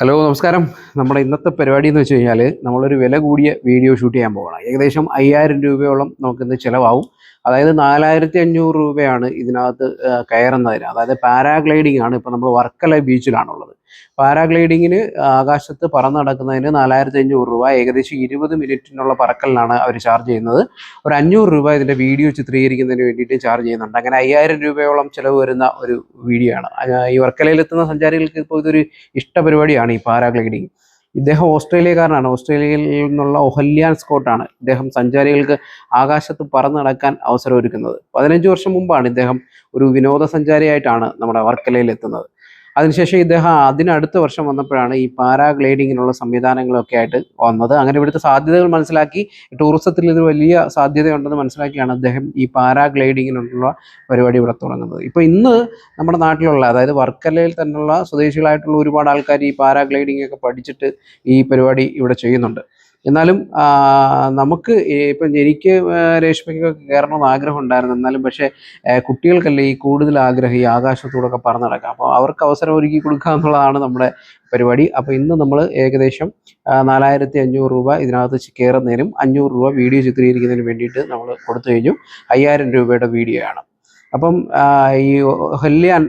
Hello നമസ്കാരം. നമ്മുടെ ഇന്നത്തെ പരിപാടി എന്ന് വെച്ച് കഴിഞ്ഞാൽ നമ്മളൊരു വില കൂടിയ വീഡിയോ ഷൂട്ട് ചെയ്യാൻ പോകണം ഏകദേശം അയ്യായിരം രൂപയോളം നമുക്കിന്ന് ചിലവാകും. അതായത് നാലായിരത്തി അഞ്ഞൂറ് രൂപയാണ് ഇതിനകത്ത് കയറുന്നതിന്. അതായത് പാരാഗ്ലൈഡിംഗ് ആണ് ഇപ്പോൾ നമ്മൾ വർക്കല ബീച്ചിലാണുള്ളത് പാരാഗ്ലൈഡിങ്ങിന് ആകാശത്ത് പറന്ന് നടക്കുന്നതിന് നാലായിരത്തി അഞ്ഞൂറ് രൂപ ഏകദേശം ഇരുപത് മിനിറ്റിനുള്ള പറക്കലിനാണ് അവർ ചാർജ് ചെയ്യുന്നത്. ഒരു അഞ്ഞൂറ് രൂപ ഇതിന്റെ വീഡിയോ ചിത്രീകരിക്കുന്നതിന് വേണ്ടിയിട്ട് ചാർജ് ചെയ്യുന്നുണ്ട്. അങ്ങനെ അയ്യായിരം രൂപയോളം ചിലവ് വരുന്ന ഒരു വീഡിയോ ആണ്. ഈ വർക്കലയിലെത്തുന്ന സഞ്ചാരികൾക്ക് ഇപ്പോൾ ഇതൊരു ഇഷ്ടപരിപാടിയാണ് ഈ പാരാഗ്ലൈഡിങ്. ഇദ്ദേഹം ഓസ്ട്രേലിയക്കാരനാണ്. ഓസ്ട്രേലിയയിൽ നിന്നുള്ള ഒഹല്യാൻ സ്കോട്ടാണ് ഇദ്ദേഹം സഞ്ചാരികൾക്ക് ആകാശത്ത് പറന്ന് നടക്കാൻ അവസരം ഒരുക്കുന്നത് പതിനഞ്ച് വർഷം മുമ്പാണ് ഇദ്ദേഹം ഒരു വിനോദസഞ്ചാരിയായിട്ടാണ് നമ്മുടെ വർക്കലയിൽ എത്തുന്നത്. അതിനുശേഷം ഇദ്ദേഹം അതിനടുത്ത വർഷം വന്നപ്പോഴാണ് ഈ പാരാഗ്ലൈഡിങ്ങിനുള്ള സംവിധാനങ്ങളൊക്കെ ആയിട്ട് വന്നത്. അങ്ങനെ ഇവിടുത്തെ സാധ്യതകൾ മനസ്സിലാക്കി ടൂറിസത്തിൽ ഇത് വലിയ സാധ്യതയുണ്ടെന്ന് മനസ്സിലാക്കിയാണ് അദ്ദേഹം ഈ പാരാഗ്ലൈഡിങ്ങിനുള്ള പരിപാടി ഇവിടെ തുടങ്ങുന്നത്. ഇപ്പോൾ ഇന്ന് നമ്മുടെ നാട്ടിലുള്ള അതായത് വർക്കലയിൽ തന്നെയുള്ള സ്വദേശികളായിട്ടുള്ള ഒരുപാട് ആൾക്കാർ ഈ പാരാഗ്ലൈഡിംഗ് ഒക്കെ പഠിച്ചിട്ട് ഈ പരിപാടി ഇവിടെ ചെയ്യുന്നുണ്ട്. എന്നാലും നമുക്ക് ഇപ്പൊ എനിക്ക് രേഷ്മയ്ക്കൊക്കെ കയറണമെന്ന് ആഗ്രഹം ഉണ്ടായിരുന്നു എന്നാലും പക്ഷേ കുട്ടികൾക്കല്ലേ ഈ കൂടുതൽ ആഗ്രഹം ഈ ആകാശത്തൂടൊക്കെ പറന്ന് നടക്കാം അപ്പോൾ അവർക്ക് അവസരം ഒരുക്കി കൊടുക്കുക എന്നുള്ളതാണ് നമ്മുടെ പരിപാടി. അപ്പോൾ ഇന്ന് നമ്മൾ ഏകദേശം നാലായിരത്തി അഞ്ഞൂറ് രൂപ ഇതിനകത്ത് കയറുന്നതിനും അഞ്ഞൂറ് രൂപ വീഡിയോ ചിത്രീകരിക്കുന്നതിനും വേണ്ടിയിട്ട് നമ്മൾ കൊടുത്തു കഴിഞ്ഞു. അയ്യായിരം രൂപയുടെ വീഡിയോ ആണ് അപ്പം ഈ ഹെല്ലിയാൻ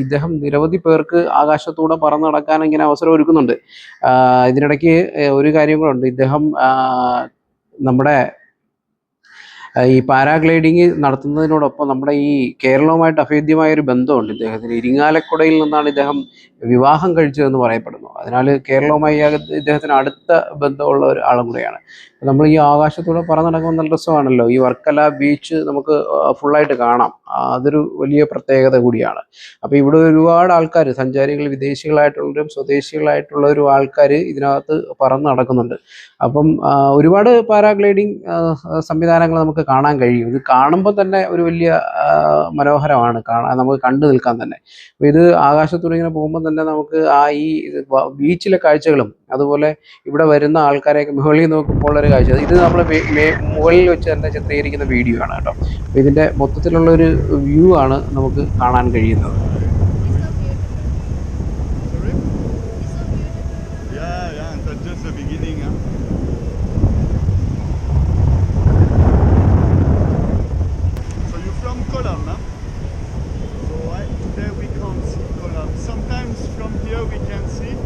ഇദ്ദേഹം നിരവധി പേർക്ക് ആകാശത്തൂടെ പറന്ന് നടക്കാൻ ഇങ്ങനെ അവസരം ഒരുക്കുന്നുണ്ട്. ഇതിനിടയ്ക്ക് ഒരു കാര്യം കൂടെ ഉണ്ട്. ഇദ്ദേഹം നമ്മുടെ ഈ പാരാഗ്ലൈഡിങ് നടത്തുന്നതിനോടൊപ്പം നമ്മുടെ ഈ കേരളവുമായിട്ട് അഭേദ്യമായ ഒരു ബന്ധമുണ്ട് ഇദ്ദേഹത്തിന്. ഇരിങ്ങാലക്കുടയിൽ നിന്നാണ് ഇദ്ദേഹം വിവാഹം കഴിച്ചതെന്ന് പറയപ്പെടുന്നു. അതിനാൽ കേരളവുമായി ഇദ്ദേഹത്തിന് അടുത്ത ബന്ധമുള്ള ഒരു ആളും നമ്മൾ ഈ ആകാശത്തൂടെ പറന്ന് നടക്കുമ്പോൾ നല്ല രസമാണല്ലോ. ഈ വർക്കല ബീച്ച് നമുക്ക് ഫുള്ളായിട്ട് കാണാം. അതൊരു വലിയ പ്രത്യേകത കൂടിയാണ്. അപ്പോൾ ഇവിടെ ഒരുപാട് ആൾക്കാർ സഞ്ചാരികൾ വിദേശികളായിട്ടുള്ളവരും സ്വദേശികളായിട്ടുള്ളവരും ആൾക്കാർ ഇതിനകത്ത് പറന്ന് നടക്കുന്നുണ്ട്. അപ്പം ഒരുപാട് പാരാഗ്ലൈഡിങ് സംവിധാനങ്ങൾ നമുക്ക് കാണാൻ കഴിയും. ഇത് കാണുമ്പോൾ തന്നെ ഒരു വലിയ മനോഹരമാണ്. കാണാൻ നമുക്ക് കണ്ടു നിൽക്കാൻ തന്നെ. അപ്പോൾ ഇത് ആകാശത്തൂടെ ഇങ്ങനെ പോകുമ്പോൾ തന്നെ നമുക്ക് ആ ഈ ബീച്ചിലെ കാഴ്ചകളും അതുപോലെ ഇവിടെ വരുന്ന ആൾക്കാരെയൊക്കെ മുകളിൽ നോക്കുമ്പോൾ ഒരു കാഴ്ച. ഇത് നമ്മൾ മുകളിൽ വെച്ച് തന്നെ ചിത്രീകരിക്കുന്ന വീഡിയോ ആണ് കേട്ടോ. അപ്പോൾ ഇതിന്റെ മൊത്തത്തിലുള്ള ഒരു വ്യൂ ആണ് നമുക്ക് കാണാൻ കഴിയുന്നത്. Sometimes from here we can see.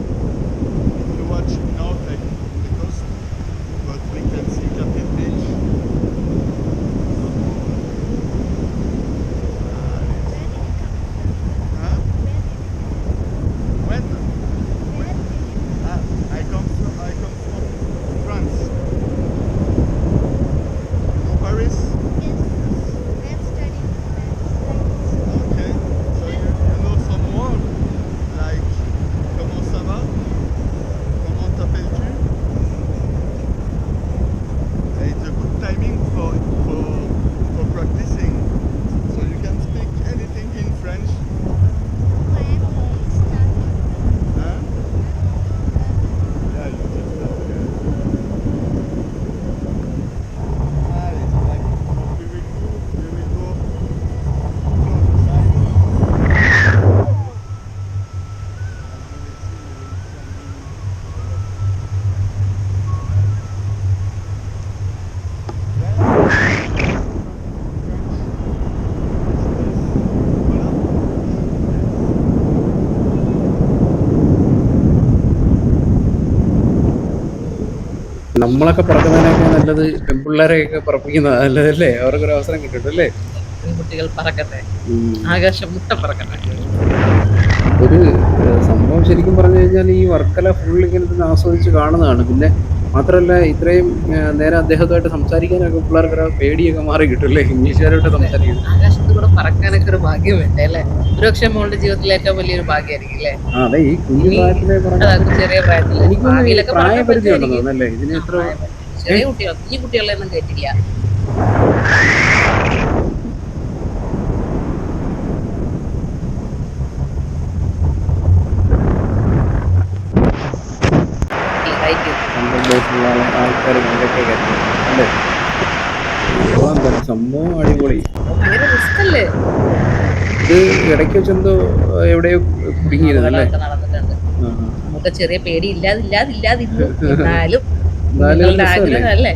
നമ്മളൊക്കെ പറക്കുന്നതിനൊക്കെ നല്ലത് പെൺപിള്ളേരെയൊക്കെ പറപ്പിക്കുന്ന നല്ലതല്ലേ? അവർക്കൊരു അവസരം കിട്ടുന്നല്ലേ പെൺകുട്ടികൾ പറക്കട്ടെ. ആകാശം മുട്ട പറക്കട്ടെ. ഒരു സംഭവം ശരിക്കും പറഞ്ഞു കഴിഞ്ഞാൽ ഈ വർക്കല ഫുൾ ഇങ്ങനെ തന്നെ ആസ്വദിച്ച് കാണുന്നതാണ്. പിന്നെ മാത്രമല്ല ഇത്രയും നേരെ നേരം അദ്ദേഹത്തുമായിട്ട് സംസാരിക്കാനൊക്കെ പിള്ളേർക്ക് പേടിയൊക്കെ മാറി കിട്ടും അല്ലേ? ഇംഗ്ലീഷുകാരോട്ട് സംസാരിക്കുന്നത് പറക്കാനൊക്കെ ഒരു ഭാഗ്യം വേണ്ടേ അല്ലെ? ഒരുപക്ഷെ മോളുടെ ജീവിതത്തിലെ ഏറ്റവും വലിയൊരു ഭാഗ്യമായിരിക്കും അല്ലേ? അതെ ഈ കുഞ്ഞു ചെറിയ പ്രായത്തിൽ. ചെറിയ കുട്ടികൾ കുഞ്ഞു കുട്ടികളെ ഒന്നും കേട്ടില്ല ആൾക്കാർ കേട്ടു അല്ലേ? കൊള്ളാം തന്നെ. സംഭവം അടിപൊളി. ഇത് ഇടയ്ക്ക് വെച്ചെന്തോ എവിടെയോ കുടുങ്ങിയിരുന്നു അല്ലേ. നമുക്ക് ചെറിയ പേടി ഇല്ലാതില്ലാതില്ലാതിരുന്നു എന്നാലും അല്ലേ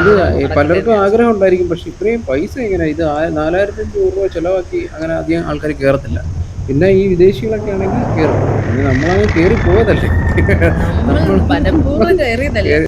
ഇത് പലർക്കും ആഗ്രഹം ഉണ്ടായിരിക്കും. പക്ഷെ ഇത്രയും പൈസ എങ്ങനെ ഇത് നാലായിരത്തി അഞ്ഞൂറ് രൂപ ചെലവാക്കി അങ്ങനെ അധികം ആൾക്കാർ കയറത്തില്ല പിന്നെ ഈ വിദേശികളൊക്കെ ആണെങ്കിൽ കയറും നമ്മളങ്ങ് കയറി പോയതല്ലേ? നമ്മൾ മനഃപൂർവം കയറിയതല്ലേ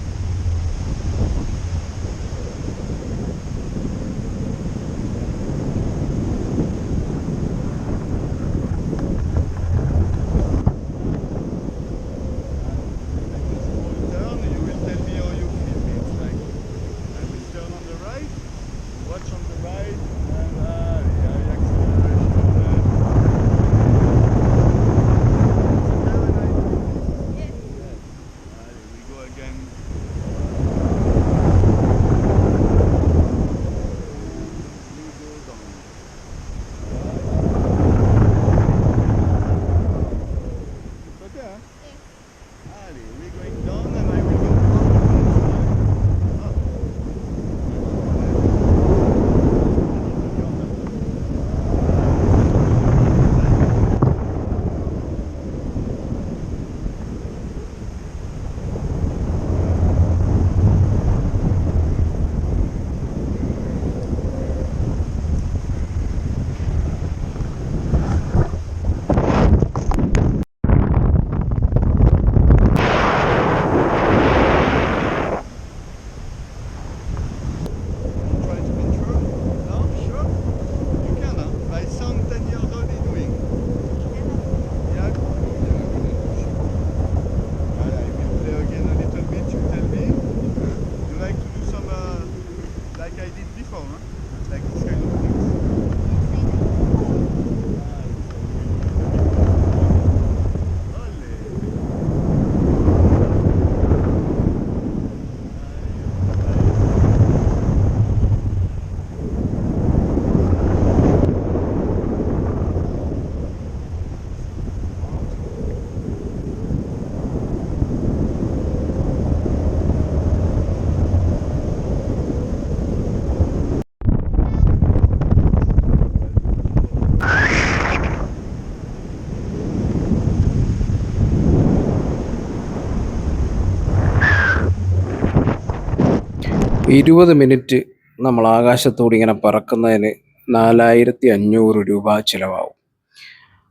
ഇരുപത് മിനിറ്റ് നമ്മൾ ആകാശത്തോട് ഇങ്ങനെ പറക്കുന്നതിന് നാലായിരത്തി അഞ്ഞൂറ് രൂപ ചിലവാകും.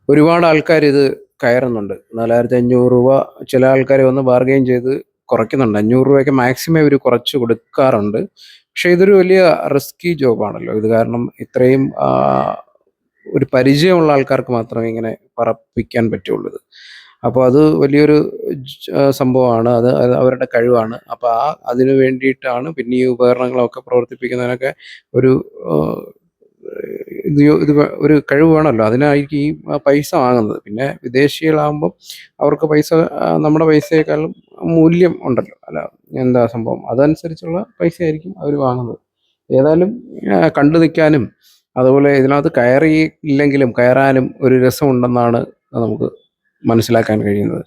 ഒരുപാട് ആൾക്കാർ ഇത് കയറുന്നുണ്ട്. നാലായിരത്തി അഞ്ഞൂറ് രൂപ ചില ആൾക്കാർ വന്ന് ബാർഗെയിൻ ചെയ്ത് കുറയ്ക്കുന്നുണ്ട്. അഞ്ഞൂറ് രൂപയ്ക്ക് മാക്സിമം ഇവർ കുറച്ച് കൊടുക്കാറുണ്ട്. പക്ഷെ ഇതൊരു വലിയ റിസ്കി ജോബാണല്ലോ ഇത് കാരണം ഇത്രയും ഒരു പരിചയമുള്ള ആൾക്കാർക്ക് മാത്രമേ ഇങ്ങനെ പറപ്പിക്കാൻ പറ്റുള്ളൂ അപ്പോൾ അത് വലിയൊരു സംഭവമാണ്. അത് അവരുടെ കഴിവാണ്. അപ്പോൾ ആ അതിനു വേണ്ടിയിട്ടാണ് പിന്നെ ഈ ഉപകരണങ്ങളൊക്കെ പ്രവർത്തിപ്പിക്കുന്നതിനൊക്കെ ഒരു ഇത് ഇത് ഒരു കഴിവ് വേണമല്ലോ അതിനായിരിക്കും ഈ പൈസ വാങ്ങുന്നത്. പിന്നെ വിദേശികളാകുമ്പം അവർക്ക് പൈസ നമ്മുടെ പൈസയെക്കാളും മൂല്യം ഉണ്ടല്ലോ. അല്ല എന്താ സംഭവം? അതനുസരിച്ചുള്ള പൈസ ആയിരിക്കും അവർ വാങ്ങുന്നത്. ഏതായാലും കണ്ടു നിൽക്കാനും അതുപോലെ ഇതിനകത്ത് കയറി ഇല്ലെങ്കിലും കയറാനും ഒരു രസമുണ്ടെന്നാണ് നമുക്ക് മനസ്സിലാക്കാൻ കഴിയുന്നത്.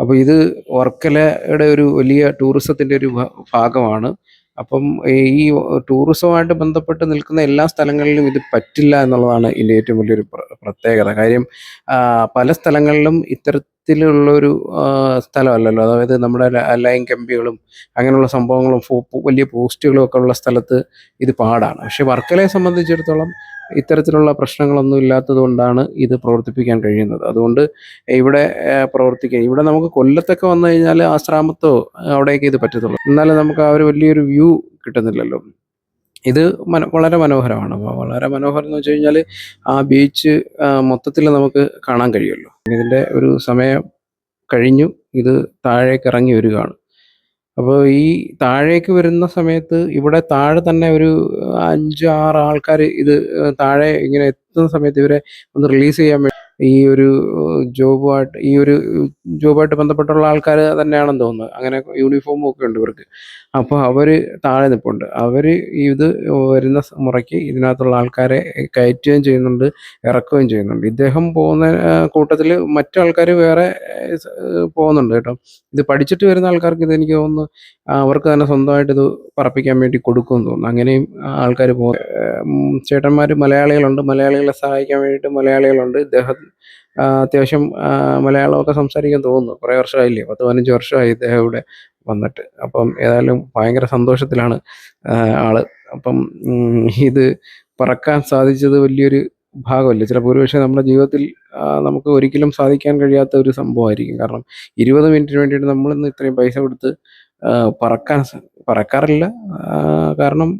അപ്പോൾ ഇത് വർക്കലയുടെ ഒരു വലിയ ടൂറിസത്തിന്റെ ഒരു ഭാഗമാണ്. അപ്പം ഈ ടൂറിസവുമായിട്ട് ബന്ധപ്പെട്ട് നിൽക്കുന്ന എല്ലാ സ്ഥലങ്ങളിലും ഇത് പറ്റില്ല എന്നുള്ളതാണ് ഇതിന്റെ ഏറ്റവും വലിയൊരു പ്രത്യേകത. കാര്യം പല സ്ഥലങ്ങളിലും ഇത്തരത്തിലുള്ളൊരു ആ, സ്ഥലമല്ലല്ലോ. അതായത് നമ്മുടെ ലൈൻ കമ്പികളും അങ്ങനെയുള്ള സംഭവങ്ങളും വലിയ പോസ്റ്റുകളും ഒക്കെ ഉള്ള സ്ഥലത്ത് ഇത് പാടാണ്. പക്ഷെ വർക്കലയെ സംബന്ധിച്ചിടത്തോളം ഇത്തരത്തിലുള്ള പ്രശ്നങ്ങളൊന്നും ഇല്ലാത്തത് കൊണ്ടാണ് ഇത് പ്രവർത്തിപ്പിക്കാൻ കഴിയുന്നത്. അതുകൊണ്ട് ഇവിടെ പ്രവർത്തിക്കുക ഇവിടെ നമുക്ക് കൊല്ലത്തൊക്കെ വന്നു കഴിഞ്ഞാൽ ആശ്രാമത്തോ അവിടെയൊക്കെ ഇത് പറ്റത്തുള്ളൂ. എന്നാലും നമുക്ക് ആ ഒരു വലിയൊരു വ്യൂ കിട്ടുന്നില്ലല്ലോ. ഇത് മന വളരെ മനോഹരമാണ്. വളരെ മനോഹരം എന്ന് വെച്ച് കഴിഞ്ഞാൽ ആ ബീച്ച് മൊത്തത്തിൽ നമുക്ക് കാണാൻ കഴിയുമല്ലോ. ഇതിന്റെ ഒരു സമയം കഴിഞ്ഞു. ഇത് താഴേക്ക് ഇറങ്ങി വരികയാണ്. അപ്പോൾ ഈ താഴേക്ക് വരുന്ന സമയത്ത് ഇവിടെ താഴെ തന്നെ ഒരു അഞ്ച് ആറ് ആൾക്കാർ ഇത് താഴെ ഇങ്ങനെ എത്തുന്ന സമയത്ത് ഇവരെ ഒന്ന് റിലീസ് ചെയ്യാൻ വേണ്ടി ഈ ഒരു ജോബുമായിട്ട് ഈ ഒരു ജോബുമായിട്ട് ബന്ധപ്പെട്ടുള്ള ആൾക്കാർ തന്നെയാണെന്ന് തോന്നുന്നു. അങ്ങനെ യൂണിഫോമും ഒക്കെ ഉണ്ട് ഇവർക്ക്. അപ്പോൾ അവർ താഴെ നിൽപ്പുണ്ട് അവർ ഇത് വരുന്ന മുറയ്ക്ക് ഇതിനകത്തുള്ള ആൾക്കാരെ കയറ്റുകയും ചെയ്യുന്നുണ്ട് ഇറക്കുകയും ചെയ്യുന്നുണ്ട്. ഇദ്ദേഹം പോകുന്ന കൂട്ടത്തിൽ മറ്റു ആൾക്കാർ വേറെ പോകുന്നുണ്ട് കേട്ടോ. ഇത് പഠിച്ചിട്ട് വരുന്ന ആൾക്കാർക്ക് ഇത് എനിക്ക് തോന്നുന്നു അവർക്ക് തന്നെ സ്വന്തമായിട്ട് ഇത് പറപ്പിക്കാൻ വേണ്ടി കൊടുക്കുമെന്ന് തോന്നുന്നു. അങ്ങനെയും ആൾക്കാർ പോകും ചേട്ടന്മാർ മലയാളികളുണ്ട്. മലയാളികളെ സഹായിക്കാൻ വേണ്ടിയിട്ട് മലയാളികളുണ്ട്. ഇദ്ദേഹം അത്യാവശ്യം മലയാളമൊക്കെ സംസാരിക്കാൻ തോന്നുന്നു. കുറേ വർഷമായില്ലേ? പത്ത് പതിനഞ്ച് വർഷമായി ഇദ്ദേഹം ഇവിടെ വന്നിട്ട്. അപ്പം ഏതായാലും ഭയങ്കര സന്തോഷത്തിലാണ് ആൾ. അപ്പം ഇത് പറക്കാൻ സാധിച്ചത് വലിയൊരു ഭാഗമല്ലേ? ചിലപ്പോൾ ഒരുപക്ഷെ നമ്മുടെ ജീവിതത്തിൽ നമുക്ക് ഒരിക്കലും സാധിക്കാൻ കഴിയാത്ത ഒരു സംഭവമായിരിക്കും. കാരണം ഇരുപത് മിനിറ്റിന് വേണ്ടിയിട്ട് നമ്മളിന്ന് ഇത്രയും പൈസ കൊടുത്ത് പറക്കാൻ പറക്കാറില്ല. കാരണം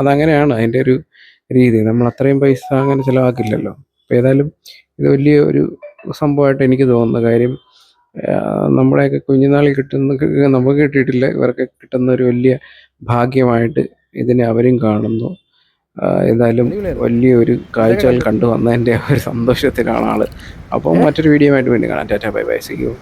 അതങ്ങനെയാണ് അതിന്റെ ഒരു രീതി. നമ്മൾ അത്രയും പൈസ അങ്ങനെ ചിലവാക്കില്ലല്ലോ. അപ്പോൾ ഏതായാലും ഇത് വലിയ ഒരു സംഭവമായിട്ട് എനിക്ക് തോന്നുന്ന കാര്യം നമ്മുടെയൊക്കെ കുഞ്ഞുനാളിൽ കിട്ടുന്ന നമുക്ക് കിട്ടിയിട്ടില്ല ഇവർക്ക് കിട്ടുന്ന ഒരു വലിയ ഭാഗ്യമായിട്ട് ഇതിനെ അവരും കാണുന്നു. ഏതായാലും വലിയ ഒരു കാഴ്ചകൾ കണ്ടു വന്നതിന്റെ ഒരു സന്തോഷത്തിലാണ് ആൾ അപ്പം മറ്റൊരു വീഡിയോ ആയിട്ട് വീണ്ടും കാണാം. Tata bye bye see you.